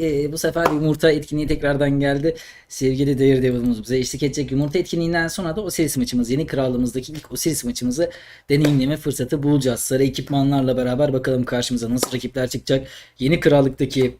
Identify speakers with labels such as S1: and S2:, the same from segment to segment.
S1: e, bu sefer yumurta etkinliği tekrardan geldi. Sevgili Daredevil'ımız bize eşlik edecek. Yumurta etkinliğinden sonra da Osiris maçımız, yeni krallığımızdaki ilk Osiris maçımızı deneyimleme fırsatı bulacağız. Sarı ekipmanlarla beraber bakalım karşımıza nasıl rakipler çıkacak. Yeni krallıktaki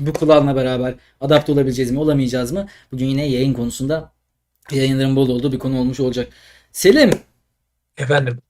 S1: bu klanla beraber adapte olabileceğiz mi, olamayacağız mı? Bugün yine yayın konusunda yayınların bol olduğu bir konu olmuş olacak. Selim,
S2: Efendim.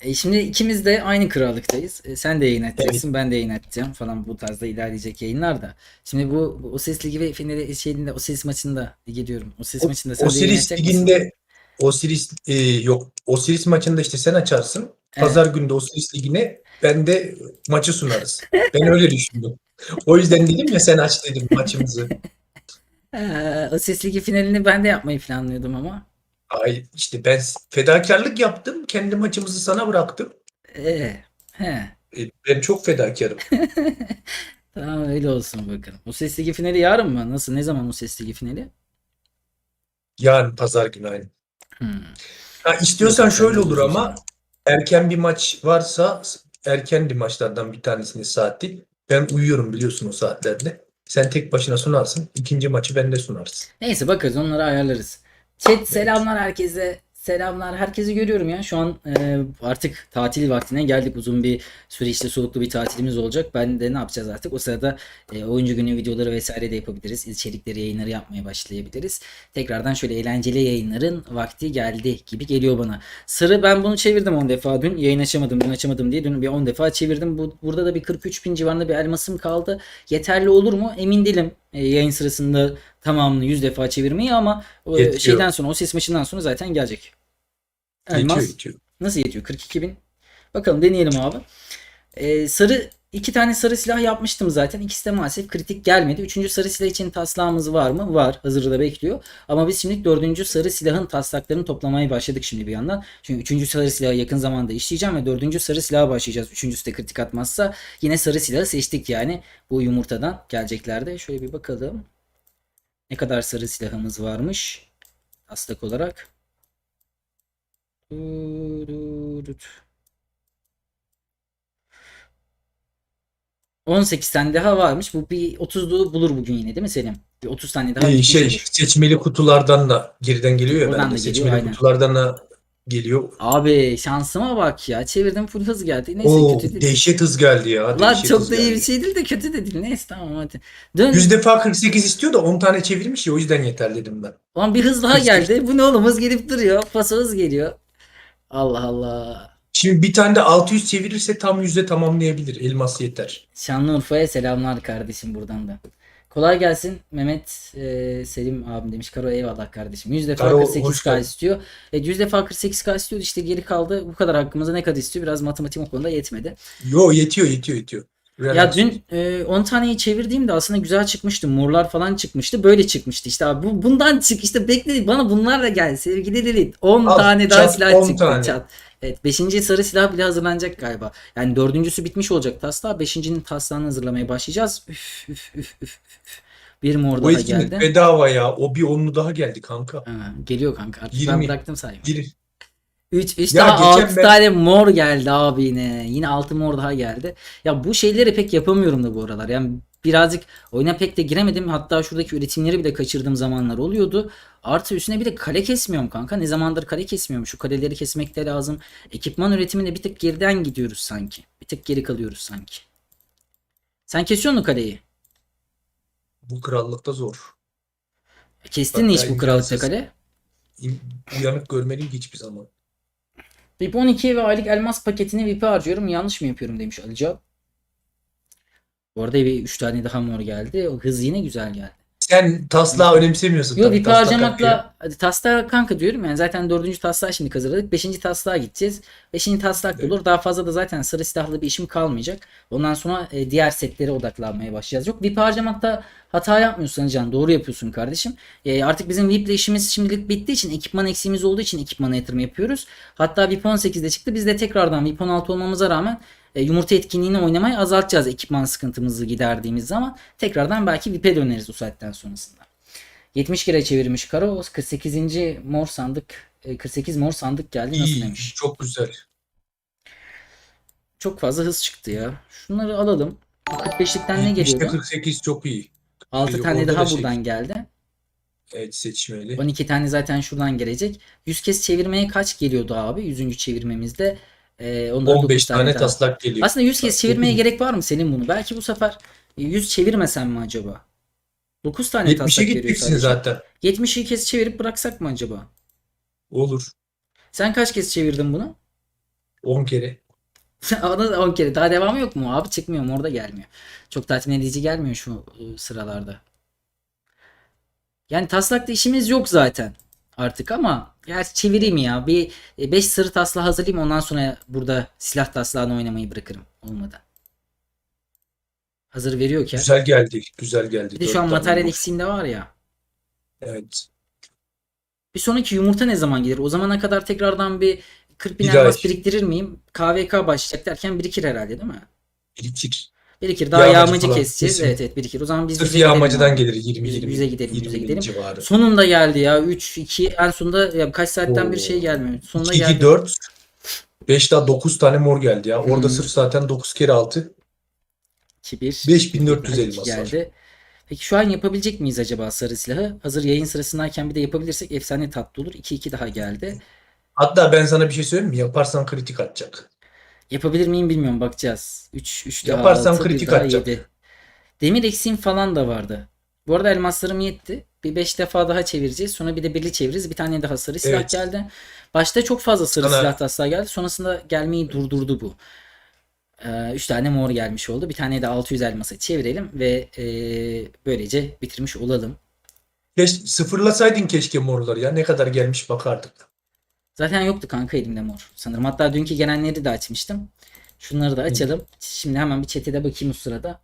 S1: E, şimdi ikimiz de aynı krallıktayız. E, sen de yayın edeceksin, ben de yayın edeceğim falan bu tarzda ilerleyecek yayınlar da. Şimdi bu, bu o ses ligi ve finali şeyinde o ses maçında lige diyorum. O ses maçında sen de yayın
S2: Osiris
S1: edecek misin?
S2: liginde Osiris e, yok. Osiris maçında işte sen açarsın. Pazar günü de Osiris ligine ben de maçı sunarız. Ben öyle düşündüm. O yüzden dedim ya sen aç dedim maçımızı.
S1: Ee, o ses ligi finalini ben de yapmayı planlıyordum ama.
S2: Ay işte ben fedakarlık yaptım. Kendi maçımızı sana bıraktım.
S1: Ee, he.
S2: E, ben çok fedakarım.
S1: Tamam öyle olsun bakalım. O ses ligi finali yarın mı? Nasıl? Ne zaman o ses ligi finali?
S2: Yarın pazar günü aynı.
S1: Hmm.
S2: Ha, istiyorsan şöyle olur ama erken bir maç varsa erken bir maçlardan bir tanesini saati. Ben uyuyorum biliyorsun o saatlerde. Sen tek başına sunarsın. İkinci maçı ben de sunarsın.
S1: Neyse bakarız onları ayarlarız. Chat selamlar herkese. Selamlar. Herkesi görüyorum ya. Şu an e, artık tatil vaktine geldik. Uzun bir süre işte soluklu bir tatilimiz olacak. Ben de ne yapacağız artık? O sırada e, oyuncu günü videoları vesaire de yapabiliriz. İçerikleri, yayınları yapmaya başlayabiliriz. Tekrardan şöyle eğlenceli yayınların vakti geldi gibi geliyor bana. Sarı ben bunu çevirdim 10 defa dün. Yayın açamadım, dün açamadım diye dün bir 10 defa çevirdim. Bu, burada da bir 43 bin civarında bir elmasım kaldı. Yeterli olur mu? Emin değilim. E, yayın sırasında tamamını 100 defa çevirmeyi ama o
S2: Yetiyor.
S1: şeyden sonra o ses maçından sonra zaten gelecek. Elmas
S2: Yetiyor yetiyor.
S1: nasıl yetiyor? 42 bin. Bakalım deneyelim abi. Ee, sarı iki tane sarı silah yapmıştım zaten. İkisi de maalesef kritik gelmedi. Üçüncü sarı silah için taslağımız var mı? Var. Hazırda bekliyor. Ama biz şimdi dördüncü sarı silahın taslaklarını toplamaya başladık şimdi bir yandan. Çünkü üçüncü sarı silahı yakın zamanda işleyeceğim ve dördüncü sarı silaha başlayacağız. Üçüncüsü de kritik atmazsa yine sarı silahı seçtik yani. Bu yumurtadan geleceklerde. Şöyle bir bakalım. Ne kadar sarı silahımız varmış. Taslak olarak. 18 tane daha varmış. Bu bir 30'luğu bulur bugün yine değil mi Selim? Bir 30 tane daha
S2: Ee, şey
S1: olur.
S2: seçmeli kutulardan da geriden geliyor ya
S1: Oradan da geliyor,
S2: Seçmeli
S1: aynen.
S2: kutulardan da geliyor.
S1: Abi şansıma bak ya. Çevirdim full hız geldi. Neyse
S2: Oo
S1: kötü değil.
S2: dehşet hız geldi ya.
S1: Lan çok da iyi bir şey değil de kötü de değil. Neyse tamam hadi. Dön.
S2: 100 defa 48 istiyor da 10 tane çevirmiş ya o yüzden yeter dedim ben.
S1: Lan bir hız daha geldi. Bu ne oğlum hız gelip duruyor. Pası hız geliyor. Allah Allah.
S2: Şimdi bir tane de 600 çevirirse tam yüzde tamamlayabilir. Elmas yeter.
S1: Şanlıurfa'ya selamlar kardeşim buradan da. Kolay gelsin Mehmet e, Selim abim demiş. Karo eyvallah kardeşim. 100 defa
S2: Karo,
S1: 48k
S2: hoş geldin.
S1: istiyor. E, 100 defa 48k istiyor. İşte geri kaldı. Bu kadar hakkımıza ne kadar istiyor? Biraz matematik o konuda yetmedi.
S2: Yo yetiyor yetiyor yetiyor.
S1: Ya
S2: Relax.
S1: dün e, 10 taneyi çevirdiğimde aslında güzel çıkmıştı. Morlar falan çıkmıştı. Böyle çıkmıştı. İşte abi bu, bundan çık. İşte bekledik. Bana bunlar da geldi sevgili Lilit. 10
S2: Al,
S1: tane daha silah
S2: 10
S1: çıktı.
S2: tane.
S1: Çat. Evet 5. sarı silah bile hazırlanacak galiba. Yani dördüncüsü bitmiş olacak taslağı. 5.'nin taslağını hazırlamaya başlayacağız. Üf üf üf üf. üf. Bir mor daha geldi.
S2: bedava ya. O bir onlu daha geldi kanka.
S1: Ha, geliyor kanka. Artık ben
S2: 20.
S1: bıraktım saymayı.
S2: Bir
S1: 3 3
S2: Ya
S1: daha
S2: geçen
S1: 6
S2: ben-
S1: tane mor geldi abi yine. Yine 6 mor daha geldi. Ya bu şeyleri pek yapamıyorum da bu aralar. Yani birazcık oyuna pek de giremedim. Hatta şuradaki üretimleri bile kaçırdığım zamanlar oluyordu. Artı üstüne bir de kale kesmiyorum kanka. Ne zamandır kale kesmiyorum. Şu kaleleri kesmek de lazım. Ekipman üretiminde bir tık geriden gidiyoruz sanki. Bir tık geri kalıyoruz sanki. Sen kesiyor musun kaleyi?
S2: bu krallıkta zor.
S1: Kestin mi
S2: Bak,
S1: hiç
S2: ben
S1: bu krallıkta kale?
S2: Uyanık görmedim ki hiçbir zaman.
S1: VIP 12 ve aylık elmas paketini VIP'e harcıyorum. Yanlış mı yapıyorum demiş Ali. Bu arada bir 3 tane daha mor geldi. O hız yine güzel geldi.
S2: Sen taslağı önemsemiyorsun
S1: Yok
S2: tabii. Hakkı.
S1: harcamakla hadi taslağı kanka diyorum yani zaten dördüncü taslağı şimdi hazırladık. Beşinci taslığa gideceğiz. Beşinci taslak da olur. Daha fazla da zaten sarı silahlı bir işim kalmayacak. Ondan sonra e, diğer setlere odaklanmaya başlayacağız. Yok VIP harcamakta hata yapmıyorsun Can. Doğru yapıyorsun kardeşim. E, artık bizim VIP'le işimiz şimdilik bittiği için ekipman eksiğimiz olduğu için ekipmana yatırım yapıyoruz. Hatta VIP 18'de çıktı. Biz de tekrardan VIP 16 olmamıza rağmen e, yumurta etkinliğini oynamayı azaltacağız ekipman sıkıntımızı giderdiğimiz zaman. Tekrardan belki VIP'e döneriz o saatten sonrasında. 70 kere çevirmiş Karo. 48. mor sandık e, 48 mor sandık geldi nasıl
S2: İyi,
S1: demiş.
S2: çok güzel.
S1: Çok fazla hız çıktı ya. Şunları alalım. Bu 45'likten ne
S2: İşte
S1: geliyordu?
S2: 48 çok iyi.
S1: 6
S2: Yok,
S1: tane
S2: orada
S1: daha
S2: da şey-
S1: buradan geldi.
S2: Evet seçmeli.
S1: 12 tane zaten şuradan gelecek. 100 kez çevirmeye kaç geliyordu abi? 100. çevirmemizde. Ee, ondan
S2: 15
S1: dokuz
S2: tane
S1: daha.
S2: taslak geliyor.
S1: Aslında 100 kez çevirmeye gerek var mı senin bunu? Belki bu sefer 100 çevirmesem mi acaba? 9 tane
S2: 70'e
S1: taslak geliyor sadece.
S2: zaten.
S1: 70'i kez çevirip bıraksak mı acaba?
S2: Olur.
S1: Sen kaç kez çevirdin bunu?
S2: 10 kere.
S1: Ona da 10 kere. Daha devamı yok mu? Abi çıkmıyor mu? Orada gelmiyor. Çok tatmin edici gelmiyor şu e, sıralarda. Yani taslakta işimiz yok zaten artık ama ya çevireyim ya. Bir 5 sırı taslağı hazırlayayım ondan sonra burada silah taslağını oynamayı bırakırım. Olmadı. Hazır veriyorken.
S2: Güzel geldi. Güzel geldi.
S1: Bir de şu an materyal
S2: bu.
S1: eksiğim de var ya.
S2: Evet.
S1: Bir sonraki yumurta ne zaman gelir? O zamana kadar tekrardan bir 40 bin elmas biriktirir miyim? KVK başlayacak derken birikir herhalde değil mi?
S2: Birikir.
S1: Birikir. Daha
S2: Yağmacı
S1: yağmacı keseceğiz.
S2: kesin.
S1: Evet evet birikir. O zaman biz
S2: Sırf
S1: gidelim
S2: yağmacıdan
S1: abi.
S2: gelir 20 20.
S1: Yüze gidelim, yüze
S2: 20
S1: gidelim.
S2: civarı.
S1: Sonunda geldi ya. 3 2 en sonunda ya kaç saatten bir
S2: Oo.
S1: şey gelmiyor. Sonunda
S2: 2 2
S1: geldi.
S2: 4 5 daha 9 tane mor geldi ya. Orada
S1: Hı.
S2: sırf zaten 9 kere 6
S1: 2 1
S2: 5400 elmas var.
S1: geldi. Peki şu an yapabilecek miyiz acaba sarı silahı? Hazır yayın sırasındayken bir de yapabilirsek efsane tatlı olur. 2 2 daha geldi.
S2: Hatta ben sana bir şey söyleyeyim mi? Yaparsan kritik atacak.
S1: Yapabilir miyim bilmiyorum bakacağız. 3 3 daha
S2: Yaparsan
S1: 6,
S2: kritik atacak.
S1: 7. Demir eksiğim falan da vardı. Bu arada elmaslarım yetti. Bir 5 defa daha çevireceğiz. Sonra bir de birli çeviririz. Bir tane daha sarı silah
S2: Evet.
S1: geldi. Başta çok fazla sarı
S2: Sana-
S1: silah taslağı geldi. Sonrasında gelmeyi durdurdu bu. 3 tane mor gelmiş oldu. Bir tane de 600 elmasa çevirelim ve e, böylece bitirmiş olalım.
S2: Keş, sıfırlasaydın keşke morları ya. Ne kadar gelmiş bakardık.
S1: Zaten yoktu kanka elimde mor. Sanırım hatta dünkü gelenleri de açmıştım. Şunları da açalım. Şimdi hemen bir chat'e de bakayım o sırada.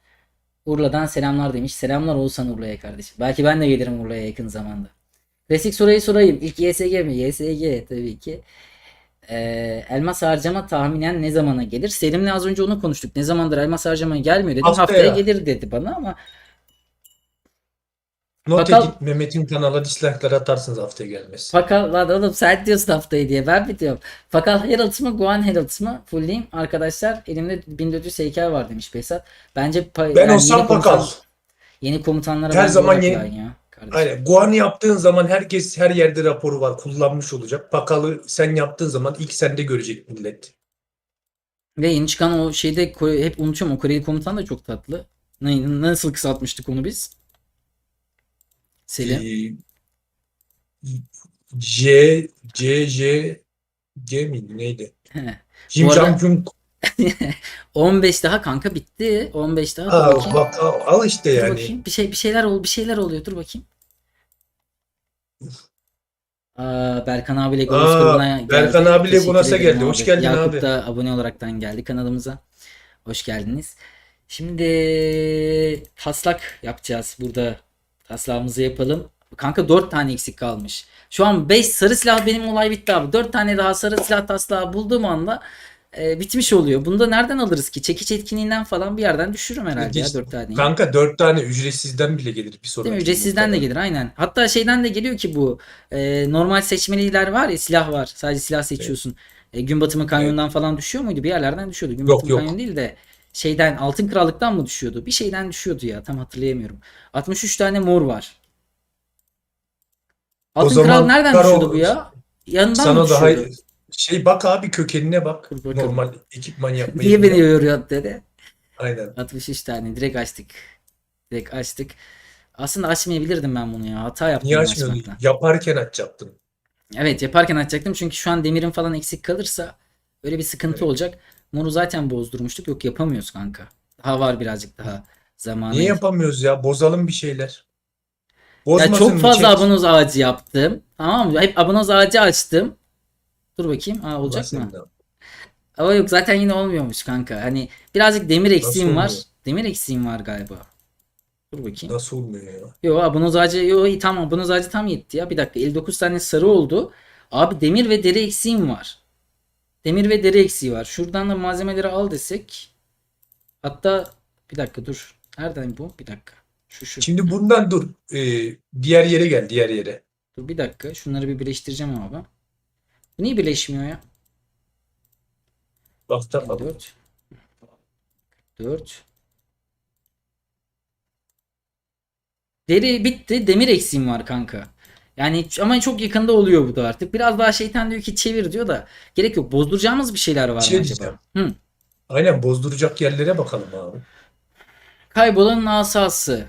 S1: Urla'dan selamlar demiş. Selamlar Oğuzhan Urla'ya kardeşim. Belki ben de gelirim Urla'ya yakın zamanda. Klasik soruyu sorayım. İlk YSG mi? YSG tabii ki. Ee, elmas harcama tahminen ne zamana gelir? Selim'le az önce onu konuştuk. Ne zamandır elmas harcama gelmiyor dedim.
S2: Haftaya.
S1: Haftaya gelir dedi bana ama
S2: Not
S1: Bakalım.
S2: edip Mehmet'in kanala dislike'lar atarsınız haftaya gelmez.
S1: Fakal lan oğlum sen diyorsun haftayı diye ben mi diyorum. Fakal Herald mı Guan Herald mı? Fullleyim arkadaşlar elimde 1400 heykel var demiş Besat. Bence pa-
S2: Ben
S1: yani
S2: olsam
S1: yeni komutan-
S2: Pakal.
S1: Yeni komutanlara
S2: Her
S1: bence
S2: zaman
S1: odaklan
S2: yeni-
S1: ya. kardeşim.
S2: Aynen. Guan'ı yaptığın zaman herkes her yerde raporu var. Kullanmış olacak. Pakal'ı sen yaptığın zaman ilk sende görecek millet.
S1: Ve yeni çıkan o şeyde Kore- hep unutuyorum o Koreli komutan da çok tatlı. Ne, nasıl kısaltmıştık onu biz? Selim.
S2: Ee, J, C, J, G miydi neydi? Jim
S1: arada-
S2: Jong Jung.
S1: 15 daha kanka bitti. 15 daha
S2: Aa,
S1: bakayım.
S2: bak al, al işte
S1: Dur
S2: yani.
S1: bakayım. Bir şey bir şeyler ol bir şeyler oluyor. Dur bakayım. Aa, Berkan abiyle Gonos grubuna geldi.
S2: Berkan abiyle Gonos'a geldi. Hoş geldin
S1: Yakup
S2: abi.
S1: da abone olaraktan geldi kanalımıza. Hoş geldiniz. Şimdi taslak yapacağız burada. Taslağımızı yapalım. Kanka 4 tane eksik kalmış. Şu an 5 sarı silah benim olay bitti abi. 4 tane daha sarı silah taslağı bulduğum anda e, bitmiş oluyor. Bunu da nereden alırız ki? Çekiç etkinliğinden falan bir yerden düşürürüm herhalde ya
S2: Geç-
S1: 4 tane.
S2: Kanka dört tane ücretsizden bile gelir bir sonraki
S1: Değil mi? Ücretsizden de gelir aynen. Hatta şeyden de geliyor ki bu e, normal seçmeliler var ya silah var. Sadece silah seçiyorsun. E, gün batımı kanyonundan falan düşüyor muydu? Bir yerlerden düşüyordu. Gün
S2: Yok,
S1: batımı
S2: yok.
S1: kanyon değil de şeyden altın krallıktan mı düşüyordu? Bir şeyden düşüyordu ya tam hatırlayamıyorum. 63 tane mor var. Altın
S2: zaman
S1: kral nereden
S2: Karo-
S1: düşüyordu bu ya? Yanından mı
S2: Sana daha
S1: düşüyordu?
S2: şey bak abi kökenine bak.
S1: Dur.
S2: Normal ekipman yapmayı.
S1: Niye beni yoruyor dedi.
S2: Aynen.
S1: 63 tane direkt açtık. Direkt açtık. Aslında açmayabilirdim ben bunu ya. Hata yaptım
S2: Niye açmıyordun?
S1: açmakla.
S2: Yaparken açacaktın.
S1: Evet yaparken açacaktım çünkü şu an demirin falan eksik kalırsa öyle bir sıkıntı
S2: Evet.
S1: olacak. Moru zaten bozdurmuştuk. Yok yapamıyoruz kanka. Daha var birazcık daha zamanı.
S2: Niye yapamıyoruz ya? Bozalım bir şeyler.
S1: Ya
S2: Bozmasın
S1: çok
S2: mı
S1: fazla
S2: chat?
S1: abonoz ağacı yaptım. Tamam mı? Hep abonoz ağacı açtım. Dur bakayım. Aa, olacak
S2: Nasıl
S1: mı?
S2: ya?
S1: Ama yok zaten yine olmuyormuş kanka. Hani birazcık demir eksiğim var. Demir eksiğim var galiba. Dur bakayım.
S2: Nasıl olmuyor ya?
S1: Yo abonoz ağacı yo iyi, tamam abonoz ağacı tam yetti ya. Bir dakika 59 tane sarı oldu. Abi demir ve deri eksiğim var. Demir ve deri eksiği var. Şuradan da malzemeleri al desek. Hatta bir dakika dur. Nereden bu? Bir dakika. Şu şu.
S2: Şimdi bundan dur. Ee, diğer yere gel. Diğer yere.
S1: Dur bir dakika. Şunları bir birleştireceğim abi. Bu niye birleşmiyor ya?
S2: Bakta bak.
S1: 4. 4. Deri bitti. Demir eksiğim var kanka. Yani ama çok yakında oluyor bu da artık. Biraz daha şeytan diyor ki çevir diyor da gerek yok. Bozduracağımız bir şeyler var
S2: şey
S1: mı acaba? Hı.
S2: Aynen bozduracak yerlere bakalım abi.
S1: Kaybolan asası.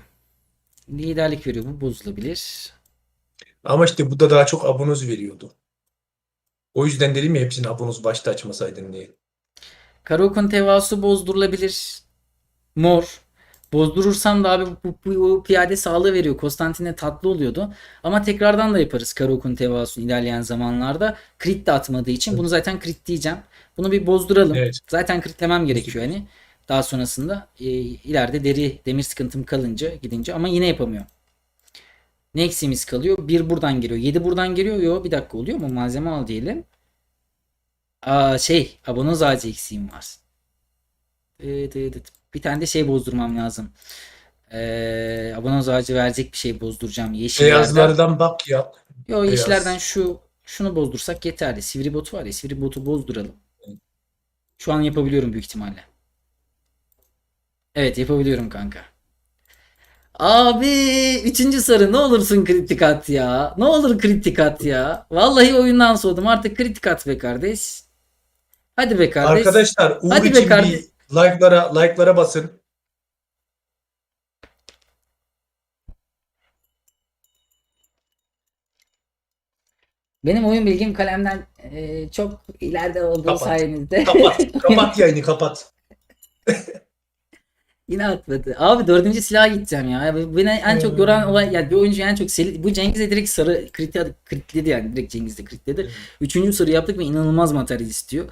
S1: Liderlik veriyor. Bu bozulabilir.
S2: Ama işte bu da daha çok abonoz veriyordu. O yüzden dedim ya hepsini abonoz başta açmasaydın diye.
S1: Karaokun tevasu bozdurulabilir. Mor. Bozdurursam da abi bu, bu, bu piyade sağlığı veriyor. Konstantine tatlı oluyordu. Ama tekrardan da yaparız Karaokun tevasu ilerleyen zamanlarda. Crit de atmadığı için bunu zaten crit diyeceğim. Bunu bir bozduralım.
S2: Evet.
S1: Zaten critlemem gerekiyor hani. Daha sonrasında e, ileride deri demir sıkıntım kalınca gidince ama yine yapamıyor. Ne eksiğimiz kalıyor? Bir buradan geliyor. 7 buradan geliyor. Yo bir dakika oluyor mu? Malzeme al diyelim. Aa şey abonoz ağacı eksiğim var. Bir tane de şey bozdurmam lazım. Ee, abonoz ağacı verecek bir şey bozduracağım. Yeşillerden.
S2: Beyazlardan bak ya.
S1: Yo
S2: beyaz.
S1: yeşillerden şu şunu bozdursak yeterli. Sivri botu var ya sivri botu bozduralım. Şu an yapabiliyorum büyük ihtimalle. Evet yapabiliyorum kanka. Abi üçüncü sarı ne olursun kritik at ya. Ne olur kritik at ya. Vallahi oyundan soğudum artık kritik at be kardeş. Hadi be kardeş.
S2: Arkadaşlar Uğur
S1: Hadi be
S2: için
S1: kardeş.
S2: bir like'lara like'lara basın.
S1: Benim oyun bilgim kalemden e, çok ileride olduğu
S2: Kapat.
S1: sayenizde.
S2: Kapat. kapat yayını kapat.
S1: Yine atladı. Abi dördüncü silaha gideceğim ya. Beni en çok yoran olay yani bir oyuncu en çok seri, bu Cengiz'e direkt sarı kriti, kritledi yani direkt Cengiz'de kritledi. Üçüncü sarı yaptık ve inanılmaz materyal istiyor.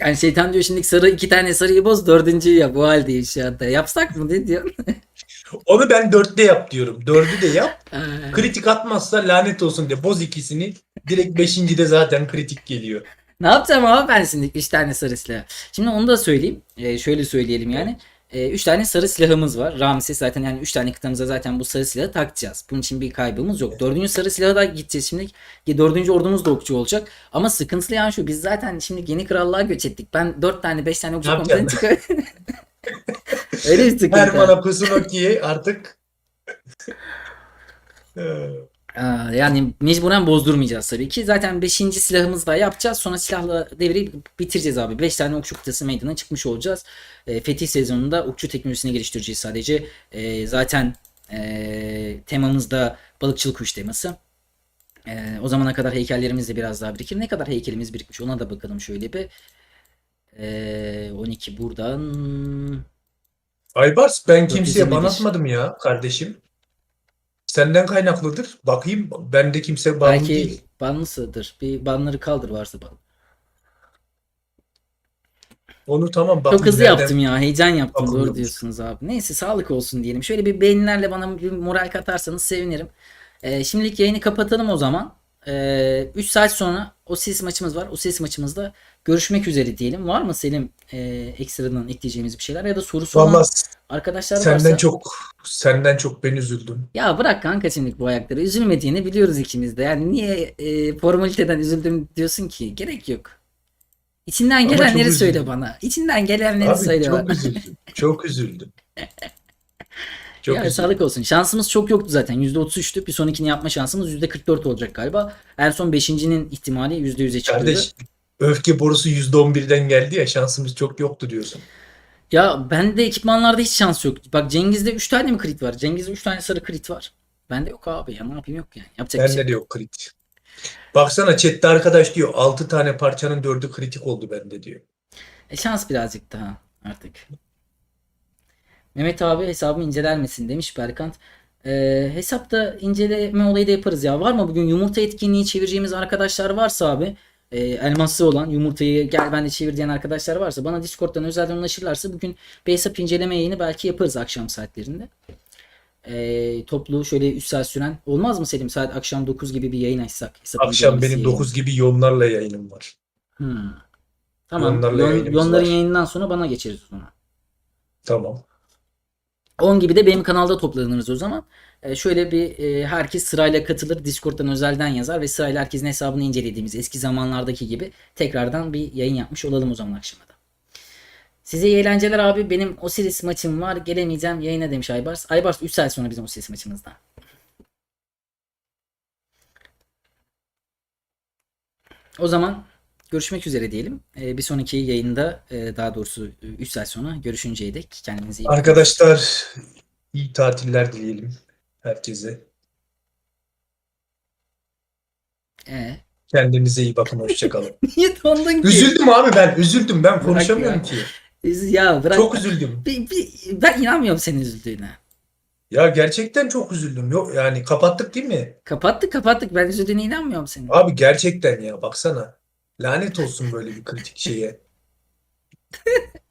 S1: Yani şeytan diyor şimdi sarı iki tane sarıyı boz dördüncüyü yap o haldeyiz şu anda. Yapsak mı ne diyor?
S2: Onu ben dörtte yap diyorum. Dördü de yap. Kritik atmazsa lanet olsun de. Boz ikisini. Direkt beşincide zaten kritik geliyor.
S1: ne yapacağım abi ben şimdi üç tane sarı silah. Şimdi onu da söyleyeyim. Ee, şöyle söyleyelim yani. Ee, üç tane sarı silahımız var. Ramses zaten yani üç tane kıtamıza zaten bu sarı silahı takacağız. Bunun için bir kaybımız yok. Dördüncü sarı silahı da gideceğiz şimdi. Dördüncü ordumuz da okçu olacak. Ama sıkıntılı yani şu biz zaten şimdi yeni krallığa göç ettik. Ben dört tane beş tane okçu komutanı çıkar. Öyle bir sıkıntı.
S2: Herman'a Kusunoki'ye artık
S1: yani mecburen bozdurmayacağız tabii ki. Zaten 5. silahımızı da yapacağız. Sonra silahla devreyi bitireceğiz abi. 5 tane okçu kıtası meydana çıkmış olacağız. E, fetih sezonunda okçu teknolojisini geliştireceğiz sadece. E, zaten e, temamız da balıkçılık kuş teması. E, o zamana kadar heykellerimiz de biraz daha birikir. Ne kadar heykelimiz birikmiş ona da bakalım şöyle bir. E, 12 buradan.
S2: Aybars ben kimseye ban
S1: üzülmedik.
S2: atmadım ya kardeşim. Senden kaynaklıdır. Bakayım bende kimse ban
S1: Belki
S2: değil.
S1: banlısıdır. Bir banları kaldır varsa ban.
S2: Onu tamam
S1: Çok
S2: bakayım
S1: hızlı
S2: nereden-
S1: yaptım ya. Heyecan yaptım. Doğru diyorsunuz abi. Neyse sağlık olsun diyelim. Şöyle bir beğenilerle bana bir moral katarsanız sevinirim. Ee, şimdilik yayını kapatalım o zaman. 3 saat sonra o ses maçımız var. O ses maçımızda görüşmek üzere diyelim. Var mı Selim e, ekstradan ekleyeceğimiz bir şeyler ya da sorusu olan
S2: Vallahi
S1: arkadaşlar
S2: senden
S1: varsa.
S2: çok senden çok ben üzüldüm.
S1: Ya bırak kanka şimdilik bu ayakları. Üzülmediğini biliyoruz ikimiz de. Yani niye e, formaliteden üzüldüm diyorsun ki? Gerek yok. İçinden
S2: Ama çok
S1: gelenleri söyle
S2: üzüldüm.
S1: bana. İçinden gelenleri
S2: Abi
S1: söyle
S2: çok
S1: bana.
S2: üzüldüm. Çok üzüldüm. Çok
S1: ya
S2: üzüldüm.
S1: sağlık olsun. Şansımız çok yoktu zaten. %33'tü. Bir sonrakini yapma şansımız %44 olacak galiba. En son 5.'nin ihtimali %100'e çıkıyordu.
S2: Kardeş öfke borusu %11'den geldi ya şansımız çok yoktu diyorsun.
S1: Ya bende ekipmanlarda hiç şans yok. Bak Cengiz'de 3 tane mi crit var? Cengiz'de 3 tane sarı crit var. Bende yok abi ya. Ne yapayım yok yani. Yapacak bir şey.
S2: Bende de yok kritik. Baksana chatte arkadaş diyor 6 tane parçanın 4'ü kritik oldu bende diyor.
S1: E şans birazcık daha artık. Mehmet abi hesabımı inceler misin demiş Berkant. Ee, hesapta inceleme olayı da yaparız ya. Var mı bugün yumurta etkinliği çevireceğimiz arkadaşlar varsa abi e, elmaslı olan yumurtayı gel ben de çevir diyen arkadaşlar varsa bana Discord'dan özelden ulaşırlarsa bugün bir hesap inceleme yayını belki yaparız akşam saatlerinde. Ee, toplu şöyle 3 saat süren olmaz mı Selim? Saat akşam 9 gibi bir yayın açsak.
S2: Akşam benim
S1: yayını.
S2: 9 gibi yonlarla yayınım var.
S1: Hmm. Tamam.
S2: Yonlarla
S1: Yon- yonların
S2: var.
S1: yayından sonra bana geçeriz o zaman.
S2: Tamam.
S1: 10 gibi de benim kanalda toplanırız o zaman. Ee, şöyle bir e, herkes sırayla katılır. Discord'dan özelden yazar ve sırayla herkesin hesabını incelediğimiz eski zamanlardaki gibi tekrardan bir yayın yapmış olalım o zaman akşama da. Size iyi eğlenceler abi. Benim Osiris maçım var. Gelemeyeceğim yayına demiş Aybars. Aybars 3 saat sonra bizim Osiris maçımızda. O zaman görüşmek üzere diyelim. Ee, bir sonraki yayında e, daha doğrusu 3 saat sonra görüşünceye dek kendinize iyi bakın.
S2: Arkadaşlar iyi tatiller dileyelim herkese.
S1: Ee,
S2: Kendinize iyi bakın. Hoşçakalın.
S1: niye dondun ki?
S2: üzüldüm abi ben. Üzüldüm. Ben konuşamıyorum
S1: ya.
S2: ki.
S1: Ya bırak.
S2: Çok üzüldüm.
S1: Bir- bir- ben inanmıyorum senin üzüldüğüne.
S2: Ya gerçekten çok üzüldüm. Yok yani kapattık değil mi?
S1: Kapattık kapattık. Ben üzüldüğüne inanmıyorum senin.
S2: Abi gerçekten ya baksana. Lanet olsun böyle bir kritik şeye.